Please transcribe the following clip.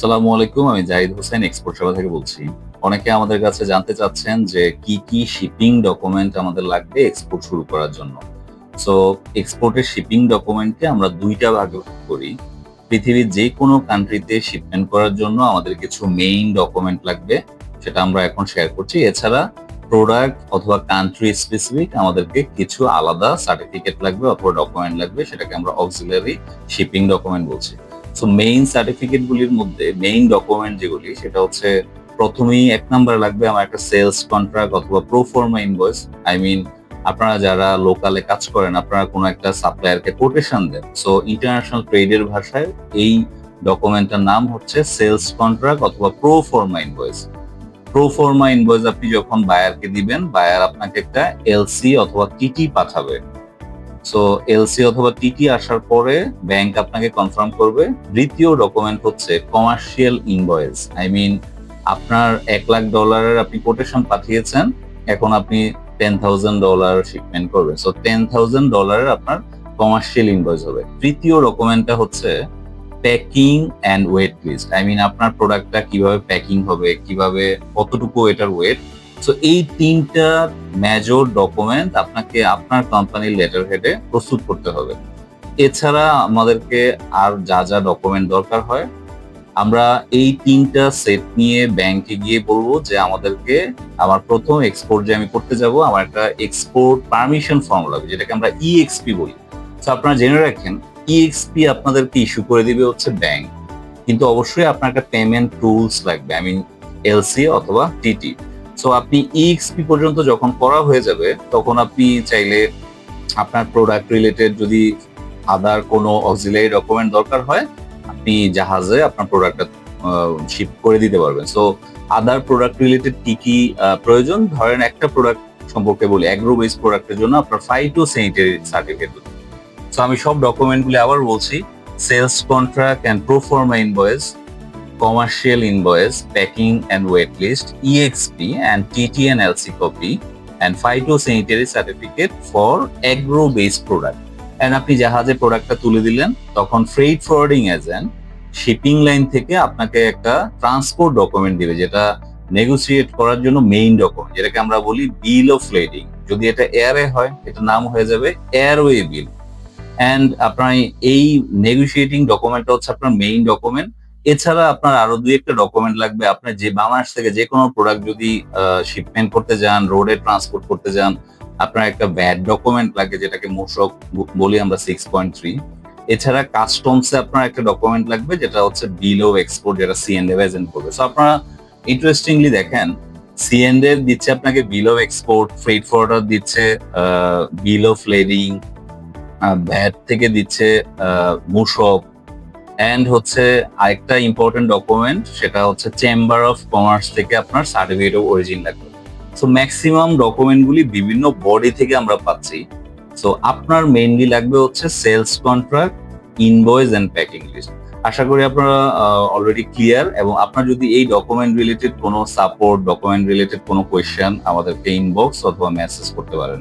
সালামু আলাইকুম, আমি জাহিদ হোসেন এক্সপোর্ট সেবা থেকে বলছি। অনেকে আমাদের কাছে জানতে চাচ্ছেন যে কি কি শিপিং ডকুমেন্ট আমাদের লাগবে এক্সপোর্ট শুরু করার জন্য। সো এক্সপোর্টের শিপিং ডকুমেন্টকে আমরা দুইটা ভাগ করি। পৃথিবীর যে কোনো কান্ট্রিতে শিপমেন্ট করার জন্য আমাদের কিছু মেইন ডকুমেন্ট লাগবে, সেটা আমরা এখন শেয়ার করছি। এছাড়া প্রোডাক্ট অথবা কান্ট্রি স্পেসিফিক আমাদেরকে কিছু আলাদা সার্টিফিকেট লাগবে অথবা ডকুমেন্ট লাগবে, সেটাকে আমরা অক্সিলারি শিপিং ডকুমেন্ট বলছি। সো মেইন সার্টিফিকেট গুলির মধ্যে মেইন ডকুমেন্ট যেগুলি, সেটা হচ্ছে প্রথমেই এক নম্বরে লাগবে আমার একটা সেলস কন্ট্রাক্ট অথবা প্রোফর্মা ইনভয়েস আই মিন আপনারা যারা লোকালে কাজ করেন, আপনারা কোনো একটা সাপ্লায়ারকে কোটেশন দেন। সো ইন্টারন্যাশনাল ট্রেডের ভাষায় এই ডকুমেন্টটার নাম হচ্ছে সেলস কন্ট্রাক্ট অথবা pro proforma invoice proforma invoice আপনি যখন বায়ারকে দিবেন বায়ার আপনাকে একটা এলসি অথবা টিটি পাঠাবে। সো এলসি অথবা টিটি আসার পরে ব্যাংক আপনাকে কনফার্ম করবে। দ্বিতীয় ডকুমেন্ট হচ্ছে কমার্শিয়াল ইনভয়েস আই মিন আপনার এক লাখ ডলারের আপনি কোটেশন পাঠিয়েছেন, এখন আপনি টেন থাউজেন্ড ডলার শিপমেন্ট করবেন। সো টেন থাউজেন্ড ডলারের আপনার কমার্শিয়াল ইনভয়েস হবে। তৃতীয় ডকুমেন্টটা হচ্ছে packing and weight list I mean আপনার প্রোডাক্টটা কীভাবে প্যাকিং হবে, কীভাবে, কতটুকু এটার ওয়েট সো এই তিনটা মেজর ডকুমেন্ট আপনাকে আপনার কোম্পানির লেটার হেডে প্রস্তুত করতে হবে। এছাড়া আমাদেরকে আর যা যা ডকুমেন্ট দরকার হয়, আমরা এই তিনটা সেট নিয়ে ব্যাংকে গিয়ে বলব যে আমাদেরকে আমার প্রথম এক্সপোর্ট যে আমি করতে যাব, আমার একটা এক্সপোর্ট পারমিশন ফর্ম লাগবে, যেটাকে আমরা ইএক্সপি বলি। তো আপনারা জেনে রাখেন ইএক্সপি আপনাদেরকে ইস্যু করে দিবে হচ্ছে ব্যাংক কিন্তু অবশ্যই আপনার একটা পেমেন্ট টুলস লাগবে আই মিন এলসি অথবা টিটি সো আপনি ইএক্সপি পর্যন্ত যখন করা হয়ে যাবে, তখন আপনি চাইলে আপনার প্রোডাক্ট রিলেটেড যদি আদার কোনো অক্সিলারি ডকুমেন্ট দরকার হয়, আপনি জাহাজে আপনার প্রোডাক্টটা শিপ করে দিতে পারবেন। সো আদার প্রোডাক্ট রিলেটেড কি কি প্রয়োজন? ধরেন একটা প্রোডাক্ট সম্পর্কে বলি অ্যাগ্রো বেস প্রোডাক্টের জন্য আপনার ফাইটো স্যানিটারি সার্টিফিকেট সো আমি সব ডকুমেন্টগুলি আবার বলছি sales contract and proforma invoice commercial invoice, packing and wait list, EXP and TT and LC copy, and phytosanitary certificate for agro-based product. And আপনি জাহাজে প্রোডাক্টটা তুলে দিলেন তখন freight forwarding agent shipping line থেকে আপনাকে একটা ট্রান্সপোর্ট ডকুমেন্ট দিবে যেটা নেগোসিয়েট করার জন্য মেইন ডকুমেন্ট যেটাকে আমরা বলি বিল অফ লেডিং যদি এটা এয়ারে হয় এটা নাম হয়ে যাবে এয়ারওয়ে বিল অ্যান্ড আপনার এই নেগোসিয়েটিং ডকুমেন্টটা হচ্ছে আপনার মেইন ডকুমেন্ট এছাড়া আপনার আরও দুই একটা ডকুমেন্ট লাগবে। আপনি যে বাংলাদেশ থেকে যে কোনো প্রোডাক্ট যদি শিপমেন্ট করতে যান রোডে ট্রান্সপোর্ট করতে যান, আপনার একটা ব্যাড ডকুমেন্ট লাগে যেটাকে মোশক বলি আমরা সিক্স পয়েন্ট থ্রি এছাড়া কাস্টমসে আপনার একটা ডকুমেন্ট লাগবে যেটা হচ্ছে বিল অফ এক্সপোর্ট যেটা সিএনডে এজেন্ট করবে। সো আপনারা ইন্টারেস্টিংলি দেখেন সিএনডে দিচ্ছে আপনাকে bill of export freight forwarder দিচ্ছে বিল অফ লেডিং ভ্যাট থেকে দিচ্ছে মুশক অ্যান্ড হচ্ছে আরেকটা ইম্পর্টেন্ট ডকুমেন্ট সেটা হচ্ছে চেম্বার অফ কমার্স থেকে আপনার সার্টিফিকেট অফ অরিজিন লাগবে। সো ম্যাক্সিমাম ডকুমেন্টগুলি বিভিন্ন বডি থেকে আমরা পাচ্ছি। সো আপনার মেইনলি লাগবে হচ্ছে sales contract invoice and packing list আশা করি আপনারা অলরেডি ক্লিয়ার এবং আপনার যদি এই ডকুমেন্ট রিলেটেড কোনো সাপোর্ট ডকুমেন্ট রিলেটেড কোনো কোয়েশ্চেন আমাদেরকে ইনবক্স অথবা মেসেজ করতে পারেন।